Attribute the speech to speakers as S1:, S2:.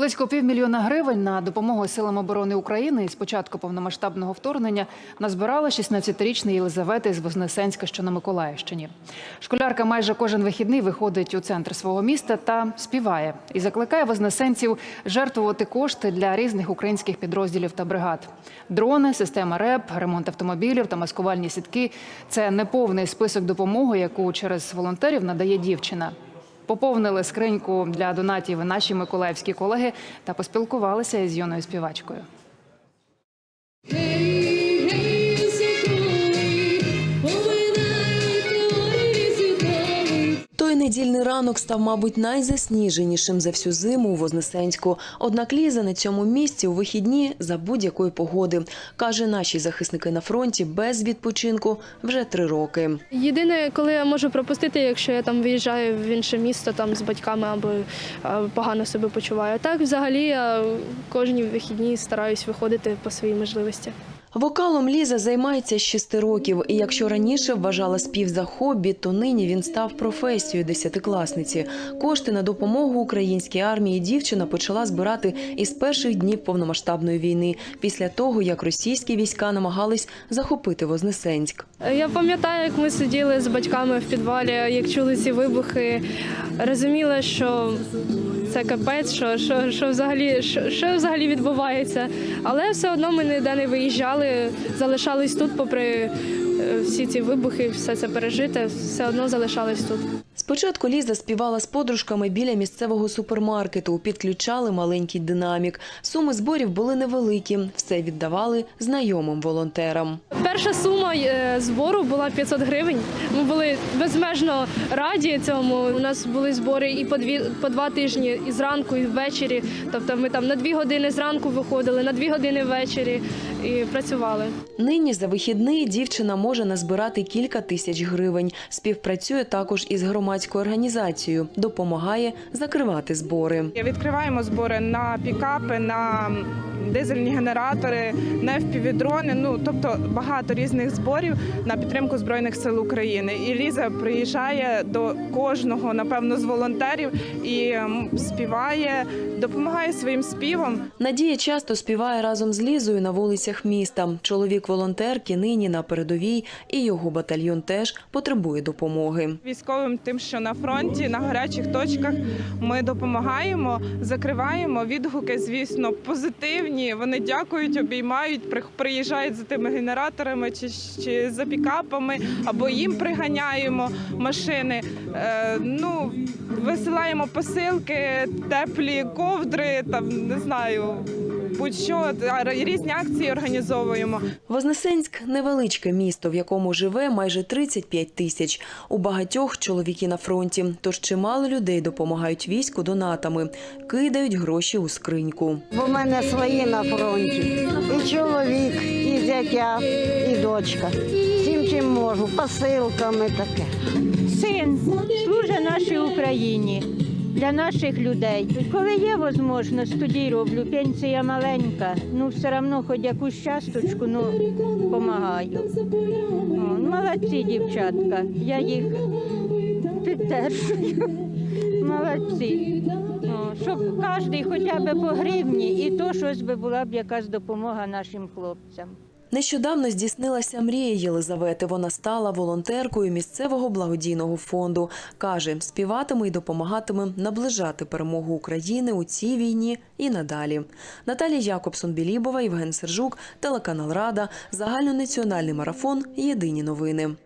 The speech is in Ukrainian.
S1: Близько півмільйона гривень на допомогу силам оборони України з початку повномасштабного вторгнення назбирала 16-річна Єлизавета із Вознесенська, що на Миколаївщині. Школярка майже кожен вихідний виходить у центр свого міста та співає і закликає вознесенців жертвувати кошти для різних українських підрозділів та бригад. Дрони, система РЕП, ремонт автомобілів та маскувальні сітки це неповний список допомоги, яку через волонтерів надає дівчина. Поповнили скриньку для донатів наші миколаївські колеги та поспілкувалися із юною співачкою.
S2: Недільний ранок став, мабуть, найзасніженішим за всю зиму у Вознесенську. Однак Ліза на цьому місці у вихідні за будь-якої погоди. Каже, наші захисники на фронті без відпочинку вже три роки.
S3: Єдине, коли я можу пропустити, якщо я там виїжджаю в інше місто там з батьками або погано себе почуваю. Так, взагалі, я кожні вихідні стараюсь виходити по своїй можливості.
S2: Вокалом Ліза займається з шести років, і якщо раніше вважала спів за хобі, то нині він став професією десятикласниці. Кошти на допомогу українській армії дівчина почала збирати із перших днів повномасштабної війни, після того як російські війська намагались захопити Вознесенськ.
S3: Я пам'ятаю, як ми сиділи з батьками в підвалі, як чули ці вибухи, розуміла, що це капець, що, що, що, взагалі, що, що взагалі відбувається. Але все одно ми ніде не виїжджали, залишались тут, попри всі ці вибухи, все це пережите, все одно залишались тут.
S2: Спочатку Ліза співала з подружками біля місцевого супермаркету, підключали маленький динамік. Суми зборів були невеликі, все віддавали знайомим волонтерам.
S3: Перша сума е, збору була 500 гривень. Ми були безмежно раді цьому. У нас були збори і по дві по два тижні, і зранку, і ввечері. Тобто ми там на дві години зранку виходили, на дві години ввечері і працювали.
S2: Нині за вихідний дівчина може назбирати кілька тисяч гривень. Співпрацює також із громадською організацією, допомагає закривати збори.
S4: Відкриваємо збори на пікапи, на дизельні генератори, на ну тобто багато різних зборів на підтримку збройних сил України. І Ліза приїжджає до кожного, напевно, з волонтерів і співає, допомагає своїм співом.
S2: Надія часто співає разом з Лізою на вулицях міста. Чоловік волонтерки нині на передовій, і його батальйон теж потребує допомоги.
S4: Військовим тим, що на фронті, на гарячих точках ми допомагаємо, закриваємо відгуки, звісно, позитивні. Вони дякують, обіймають, при- приїжджають за тими генераторами чи, чи за пікапами, або їм приганяємо машини. Е, ну, висилаємо посилки, теплі ковдри, там не знаю, будь-що різні акції організовуємо.
S2: Вознесенськ невеличке місто, в якому живе майже 35 тисяч. У багатьох чоловіки на фронті, тож чимало людей допомагають війську донатами, кидають гроші у скриньку.
S5: Бо в мене свої на фронті. І чоловік, і зятя, і дочка. Всім чим можу, посилками таке.
S6: Син служить нашій Україні для наших людей. Коли є можливість, тоді роблю. Пенсія маленька, ну все одно хоч якусь часточку, ну допомагаю. Молодці дівчатка, я їх підтримую. Молодці. Щоб кожен хоча б по гривні, і то щось би була б якась допомога нашим хлопцям.
S2: Нещодавно здійснилася мрія Єлизавети. Вона стала волонтеркою місцевого благодійного фонду. Каже, співатиме і допомагатиме наближати перемогу України у цій війні і надалі. Наталія Якобсон Білібова, Євген Сержук, телеканал Рада, загальнонаціональний марафон. Єдині новини.